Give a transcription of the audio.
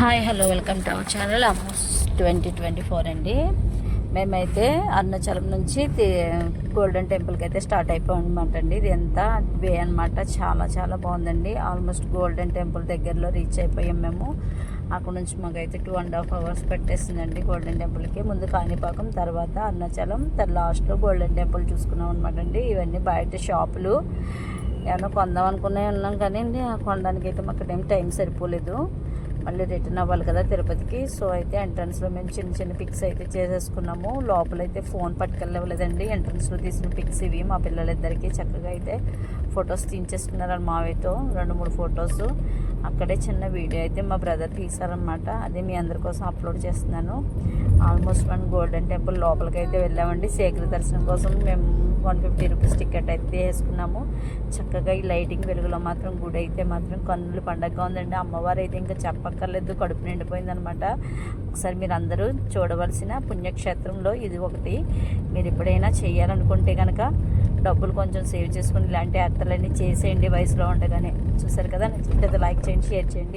Hi hello welcome to our channel. Almost twenty twenty four అండి. మేమైతే అరుణాచలం నుంచి golden టెంపుల్కి అయితే స్టార్ట్ అయిపోయాం అనమాట అండి. ఇది ఎంత వే అనమాట చాలా చాలా బాగుందండి. ఆల్మోస్ట్ గోల్డెన్ టెంపుల్ దగ్గరలో రీచ్ అయిపోయాం మేము. అక్కడ నుంచి మాకైతే టూ అండ్ హాఫ్ అవర్స్ పెట్టేసిందండి గోల్డెన్ టెంపుల్కి. ముందు కాణిపాకం తర్వాత అరుణాచలం తర్వాత లాస్ట్లో గోల్డెన్ టెంపుల్ చూసుకున్నాం అనమాట అండి. ఇవన్నీ బయట షాపులు. ఏమన్నా కొందాం అనుకునే ఉన్నాం కానీ అండి ఆ కొనడానికి అయితే మాకు టైం టైం సరిపోలేదు. మళ్ళీ రిటర్న్ అవ్వాలి కదా తిరుపతికి. సో అయితే ఎంట్రన్స్లో మేము చిన్న చిన్న పిక్స్ అయితే చేసేసుకున్నాము. లోపలైతే ఫోన్ పట్టుకెళ్ళలేదండి. ఎంట్రన్స్లో తీసిన పిక్స్ ఇవి మా పిల్లలిద్దరికీ చక్కగా అయితే ఫొటోస్ తీయించేసుకున్నారని మావితో రెండు మూడు ఫొటోస్ అక్కడే చిన్న వీడియో అయితే మా బ్రదర్ తీశారనమాట అది మీ అందరి కోసం అప్లోడ్ చేస్తున్నాను. ఆల్మోస్ట్ మన గోల్డెన్ టెంపుల్ లోపలికి అయితే వెళ్ళామండి. శేఖర దర్శనం కోసం మేము వన్ ఫిఫ్టీ రూపీస్ టికెట్ అయితే వేసుకున్నాము. చక్కగా ఈ లైటింగ్ వెలుగులో మాత్రం గుడి అయితే మాత్రం కన్నుల పండగగా ఉందండి. అమ్మవారు అయితే ఇంకా చెప్పక్కర్లేదు కడుపు నిండిపోయిందనమాట. ఒకసారి మీరు అందరూ చూడవలసిన పుణ్యక్షేత్రంలో ఇది ఒకటి. మీరు ఎప్పుడైనా చేయాలనుకుంటే కనుక డబ్బులు కొంచెం సేవ్ చేసుకుని ఇలాంటి యాత్రలన్నీ చేసేయండి వయసులో ఉండగానే. చూసారు కదా? నచ్చితే లైక్ చేయండి షేర్ చేయండి.